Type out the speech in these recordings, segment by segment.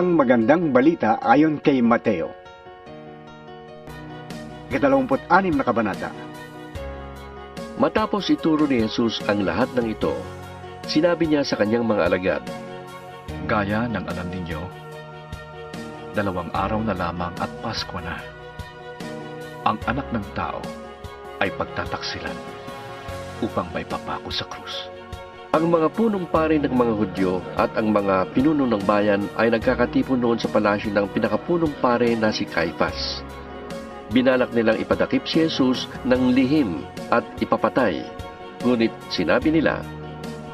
Ang magandang balita ayon kay Mateo. Ikatalawamput anim na kabanata. Matapos ituro ni Jesus ang lahat ng ito, sinabi niya sa kanyang mga alagad, Gaya ng alam ninyo, dalawang araw na lamang at Pasko na. Ang anak ng tao ay pagtataksilan upang may papako sa krus. Ang mga punong pari ng mga Hudyo at ang mga pinuno ng bayan ay nagkakatipon noon sa palasyo ng pinakapunong pare na si Caiphas. Binalak nilang ipadakip si Jesus ng lihim at ipapatay. Ngunit sinabi nila,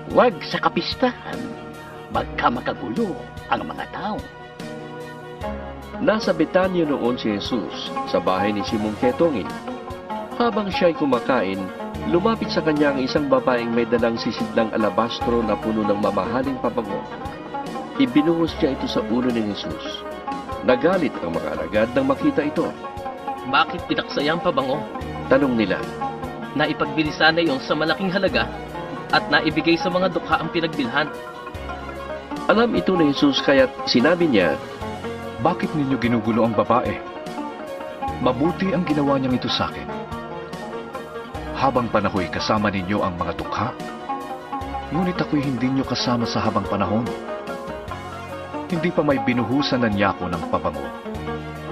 Huwag sa kapistahan. Magka makagulo ang mga tao. Nasa Betanya noon si Jesus sa bahay ni Simong Ketongin. Habang siya'y kumakain, lumapit sa kanya ang isang babaeng may dalang sisidlang alabastro na puno ng mamahaling pabango. Ibinuhos niya ito sa ulo ni Jesus. Nagalit ang mga alagad nang makita ito. Bakit pinaksaya ang pabango? Tanong nila, Naipagbili sana yon sa malaking halaga at naibigay sa mga dukha ang pinagbilhan. alam ito ni Jesus kaya't sinabi niya, Bakit ninyo ginugulo ang babae? Mabuti ang ginawa niyang ito sa akin. Habang panahoy kasama ninyo ang mga dukha, ngunit ako'y hindi niyo kasama sa habang panahon. Hindi pa may binuhusan na niya ako ng pabango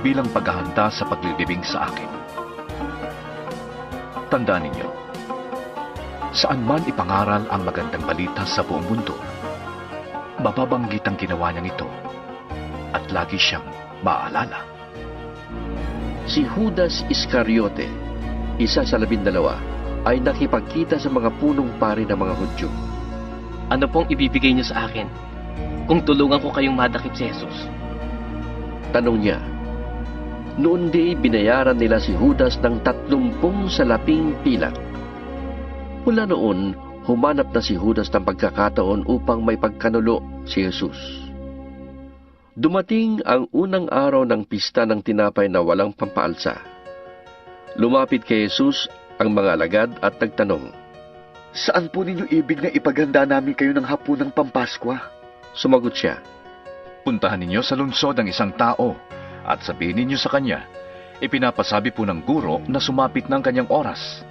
bilang paghahanda sa paglilibing sa akin. Tandaan ninyo, saan man ipangaral ang magandang balita sa buong mundo, mababanggit ang ginawa niyang ito at lagi siyang maaalala. si Judas Iscariote, isa sa labindalawa, ay nakipagkita sa mga punong pari ng mga Hudyo. Ano pong ibibigay niyo sa akin kung tulungan ko kayong madakip si Jesus? Tanong niya, noon di binayaran nila si Judas ng tatlumpung salaping pilak. Mula noon, humanap na si Judas ng pagkakataon upang may pagkanulo si Jesus. Dumating ang unang araw ng pista ng tinapay na walang pampaalsa. Lumapit kay Jesus ang mga alagad at nagtanong, Saan po ninyo ibig na ipaganda namin kayo ng hapon ng Pampaskwa? Sumagot siya, Puntahan ninyo sa lungsod ang isang tao at sabihin ninyo sa kanya, ipinapasabi po ng guro na sumapit ng kanyang oras.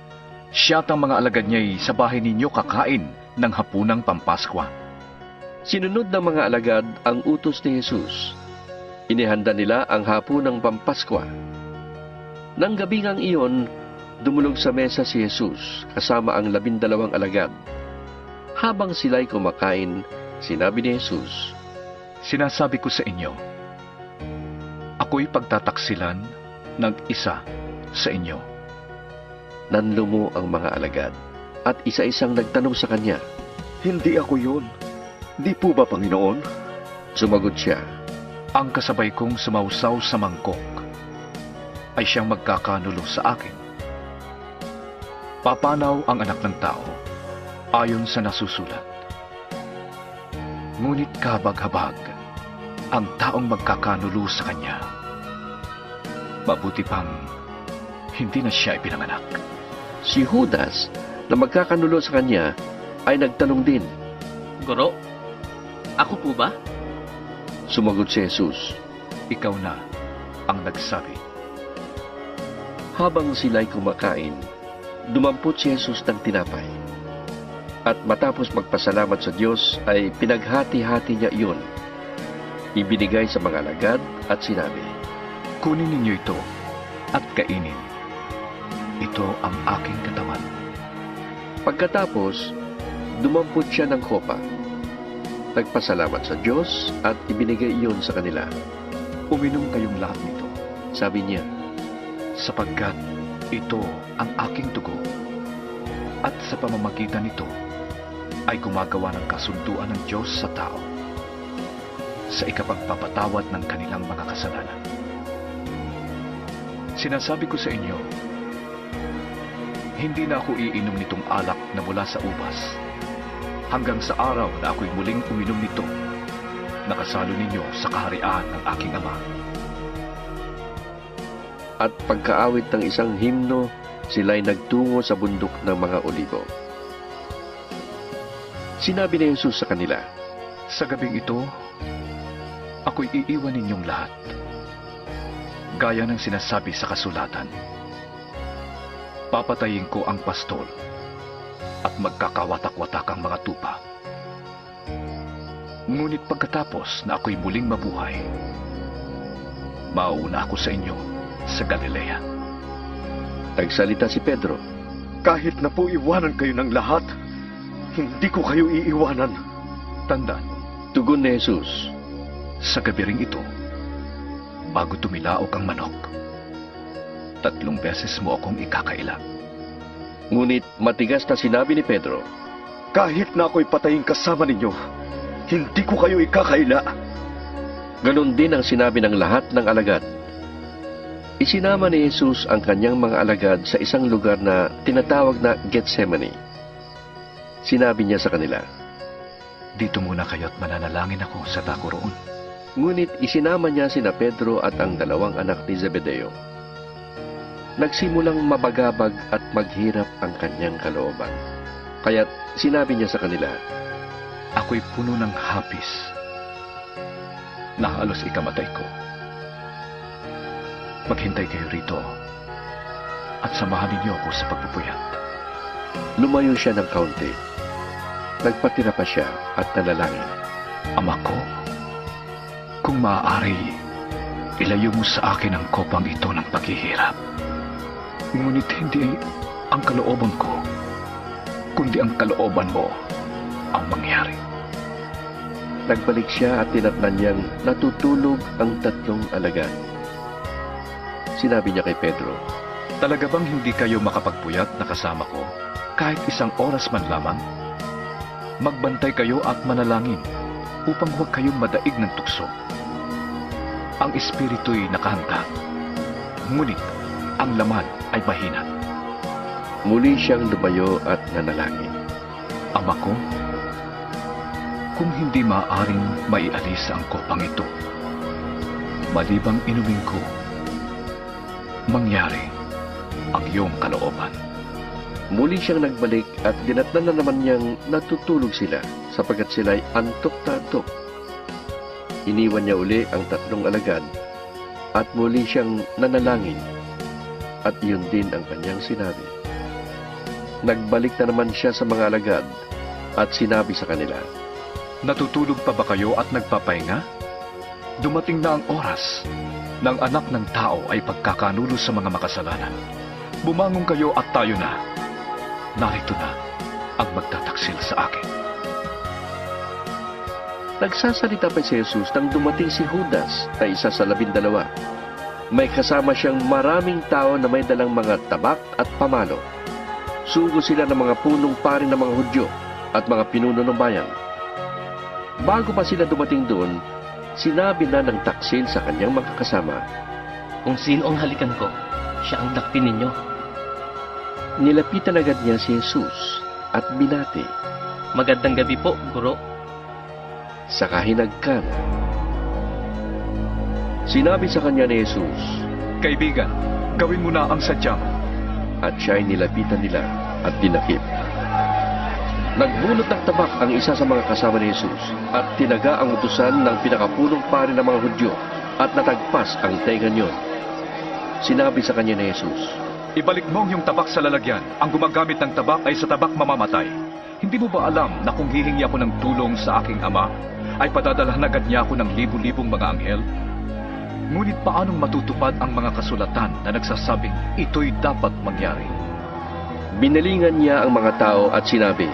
Siya at ang mga alagad niya'y sa bahay ninyo kakain ng hapunang Pampaskwa. Sinunod ng mga alagad ang utos ni Jesus. Inihanda nila ang hapon ng Pampaskwa. Nang gabingang iyon, dumulog sa mesa si Jesus kasama ang labindalawang alagad. Habang sila'y kumakain, sinabi ni Jesus, Sinasabi ko sa inyo, ako'y pagtataksilan ng isa sa inyo. Nanlumo ang mga alagad at isa-isang nagtanong sa kanya. Hindi ako yun. Di po ba, Panginoon? Sumagot siya, Ang kasabay kong sumausaw sa mangkok ay siyang magkakanulo sa akin. Papanaw ang anak ng tao ayon sa nasusulat. Ngunit kabag-habag ang taong magkakanulo sa kanya. Mabuti pang hindi na siya ipinanganak. si Judas na magkakanulo sa kanya ay nagtanong din. Guro, ako po ba? Sumagot si Jesus, Ikaw na ang nagsabi. Habang sila'y kumakain, dumampot si Jesus ng tinapay. At matapos magpasalamat sa Diyos ay pinaghati-hati niya iyon. Ibinigay sa mga alagad at sinabi, Kunin ninyo ito at kainin. Ito ang aking katawan. Pagkatapos, dumampot siya ng kopa. Nagpasalamat sa Diyos at ibinigay iyon sa kanila. Uminom kayong lahat nito, Sabi niya, sapagkat ito ang aking dugo. At sa pamamagitan nito, ay gumagawa ng kasunduan ng Diyos sa tao sa ikapagpapatawad ng kanilang mga kasalanan. Sinasabi ko sa inyo, hindi na ako iinom nitong alak na mula sa ubas hanggang sa araw na ako'y muling uminom nito nakasalo ninyo sa kaharian ng aking ama. At pagkaawit ng isang himno, sila'y nagtungo sa bundok ng mga olibo. Sinabi ni Jesus sa kanila, Sa gabing ito, Ako'y iiwan ninyong lahat. Gaya ng sinasabi sa kasulatan. Papatayin ko ang pastol at magkakawatak-watak ang mga tupa. Ngunit pagkatapos na ako'y muling mabuhay, mauuna ako sa inyo sa Galilea. Nagsalita si Pedro. Kahit na po iwanan kayo ng lahat, hindi ko kayo iiwanan. Tandaan, Tugon ni Jesus. sa gabi ring ito, bago tumilaok ang manok, tatlong beses mo akong ikakaila. Ngunit matigas na sinabi ni Pedro, Kahit na ako'y patayin kasama ninyo, hindi ko kayo ikakaila. Ganon din ang sinabi ng lahat ng alagad. Isinama ni Jesus ang kanyang mga alagad sa isang lugar na tinatawag na Gethsemane. Sinabi niya sa kanila, Dito muna kayo't mananalangin ako sa tako roon. ngunit isinama niya sina Pedro at ang dalawang anak ni Zebedeo. Nagsimulang mabagabag at maghirap ang kanyang kalooban. Kaya't sinabi niya sa kanila, Ako'y puno ng hapis na halos ikamatay ko. Maghintay kayo rito at samahan ninyo ako sa pagpupuyat. lumayo siya ng kaunti. Nagpatira pa siya at nanalangin. Ama ko, kung maaari, ilayo mo sa akin ang kopang ito ng paghihirap. Ngunit hindi ang kalooban ko, kundi ang kalooban mo ang mangyari. Nagbalik siya at tinatnan niyang natutulog ang tatlong alagad. Sinabi niya kay Pedro, Talaga bang hindi kayo makapagpuyat na kasama ko kahit isang oras man lamang? Magbantay kayo at manalangin upang huwag kayong madaig ng tukso. Ang espiritu'y nakahanda, ngunit ang laman ay mahina. muli siyang lumayo at nanalangin. Ama ko, kung hindi maaaring maialis ang kopang ito, malibang inumin ko, mangyari ang iyong kalooban. Muli siyang nagbalik at dinatnan na naman niyang natutulog sila sapagkat sila'y antok na antok. Iniwan niya uli ang tatlong alagad at muli siyang nanalangin at iyon din ang kanyang sinabi. Nagbalik na naman siya sa mga alagad at sinabi sa kanila, Natutulog pa ba kayo at nagpapahinga? Dumating na ang oras ng anak ng tao ay pagkakanulo sa mga makasalanan. Bumangon kayo at tayo na. Narito na ang magtataksil sa akin. Nagsasalita pa si Jesus nang dumating si Judas na isa sa labindalawa. May kasama siyang maraming tao na may dalang mga tabak at pamalo. Sugo sila ng mga punong pari ng mga Hudyo at mga pinuno ng bayan. Bago pa sila dumating doon, sinabi na ng taksil sa kanyang mga kasama, Kung sino ang halikan ko, siya ang dakpin ninyo. nilapitan agad niya si Jesus at binati Magandang gabi po, guro. sa kahinagkan. Sinabi sa kanya ni Jesus, Kaibigan, gawin mo na ang sadya mo. at siya'y nilapitan nila at dinakip. Nagbunot ng tabak ang isa sa mga kasama ni Jesus at tinaga ang utusan ng pinakapunong pari ng mga Hudyo at natagpas ang tenga niyon. Sinabi sa kanya ni Jesus, Ibalik mo iyong tabak sa lalagyan. Ang gumagamit ng tabak ay sa tabak mamamatay. Hindi mo ba alam na kung hihingi ako ng tulong sa aking ama, ay padadalahan agad niya ako ng libu-libong mga anghel? Ngunit paanong matutupad ang mga kasulatan na nagsasabing ito'y dapat mangyari? Binalingan niya ang mga tao at sinabi,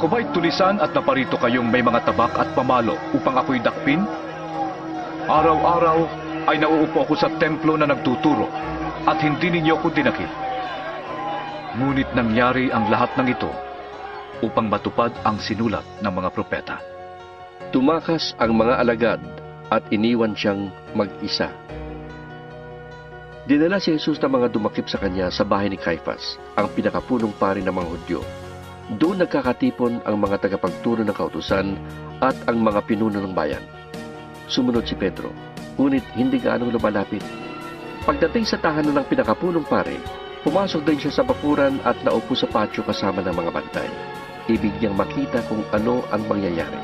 Ako ba'y tulisan at naparito kayong may mga tabak at pamalo upang ako'y dakpin? Araw-araw ay nauupo ako sa templo na nagtuturo at hindi ninyo ako dinakip. Ngunit nangyari ang lahat ng ito upang matupad ang sinulat ng mga propeta. Tumakas ang mga alagad at iniwan siyang mag-isa. Dinala si Jesus ng mga dumakip sa kanya sa bahay ni Caiphas, ang pinakapunong pari ng mga Hudyo. Doon nagkakatipon ang mga tagapagturo ng kautusan at ang mga pinuno ng bayan. Sumunod si Pedro, ngunit hindi gaanong lumalapit. Pagdating sa tahanan ng pinakapunong pari, pumasok din siya sa bakuran at naupo sa patio kasama ng mga bantay. Ibig niyang makita kung ano ang mangyayari.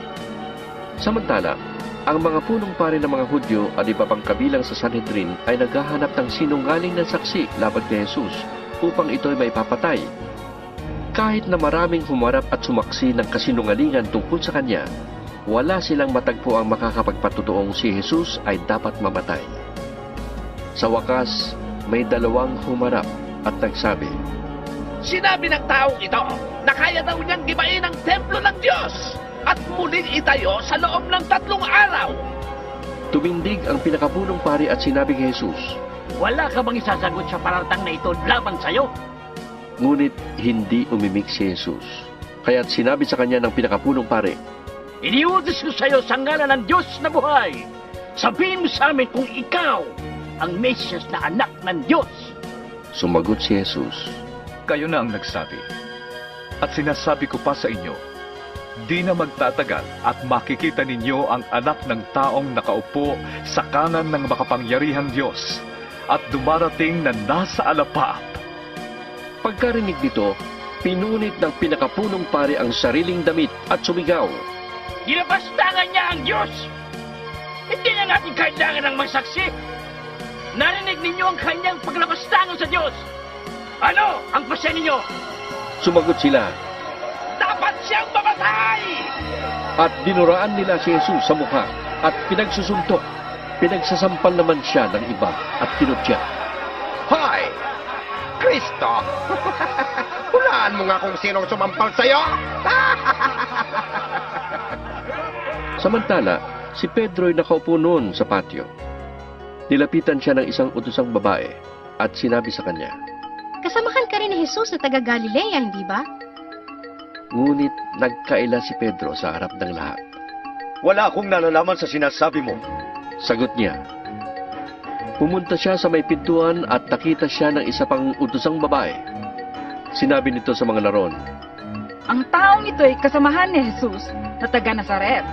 Samantala, Ang mga punong pari ng mga Hudyo at iba pang kabilang sa Sanhedrin ay naghahanap ng sinungaling na saksi laban kay Jesus upang ito'y may papatay. Kahit na maraming humarap at sumaksi ng kasinungalingan tungkol sa kanya, wala silang matagpo ang makakapagpatutuong si Jesus ay dapat mamatay. Sa wakas, may dalawang humarap at nagsabi, Sinabi ng taong ito na kaya daw niyang gibain ang templo ng Diyos at muling itayo sa loob ng tatlong araw. Tumindig ang pinakapunong pari at sinabi kay Jesus, Wala ka bang isasagot sa paratang na ito laban sa'yo? Ngunit hindi umimik si Jesus. Kaya't sinabi sa kanya ng pinakapunong pari, Iniutos ko sa ngalan ng Diyos na buhay. Sabihin mo sa amin kung ikaw ang Mesyas na anak ng Diyos. Sumagot si Jesus, Kayo na ang nagsabi. At sinasabi ko pa sa inyo, di na magtatagal at makikita ninyo ang anak ng taong nakaupo sa kanan ng makapangyarihang Diyos at dumarating na nasa alapap. Pagkarinig nito, pinunit ng pinakapunong pari ang sariling damit at sumigaw, Ginabastangan niya ang Diyos! Hindi na natin kailangan ng magsaksi! Narinig ninyo ang kanyang paglabastangan sa Diyos! Ano ang pasya ninyo? Sumagot sila, Dapat siyang mamatay! at dinuraan nila si Jesus sa mukha at pinagsusuntok. Pinagsasampal naman siya ng iba at kinutya. Kristo! Hulaan mo nga kung sinong sumampal sa'yo! Samantala, si Pedro'y nakaupo noon sa patio. Nilapitan siya ng isang utusang babae at sinabi sa kanya, Kasamahan ka rin ni Jesus na taga Galilea, hindi ba? ngunit nagkaila si Pedro sa harap ng lahat. Wala akong nalalaman sa sinasabi mo. Sagot niya. Pumunta siya sa may pintuan at nakita siya ng isa pang utusang babae. Sinabi nito sa mga naroon, Ang taong ito'y kasamahan ni Jesus na taga Nazaret.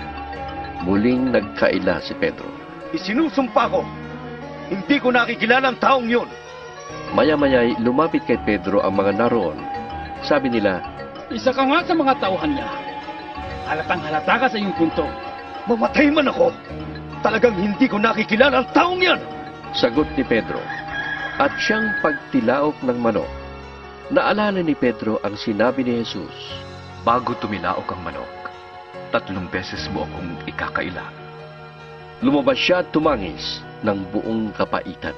muling nagkaila si Pedro. Isinusumpa ko. Hindi ko nakikilala ang taong yun. Maya-maya'y lumapit kay Pedro ang mga naroon. Sabi nila, Isa ka nga sa mga tauhan niya. Halatang halata ka sa iyong punto. Mamatay man ako. Talagang hindi ko nakikilala ang taong yan. Sagot ni Pedro. At siyang pagtilaok ng manok. Naalala ni Pedro ang sinabi ni Jesus. Bago tumilaok ang manok, tatlong beses mo akong ikakaila. Lumabas siya at tumangis ng buong kapaitan.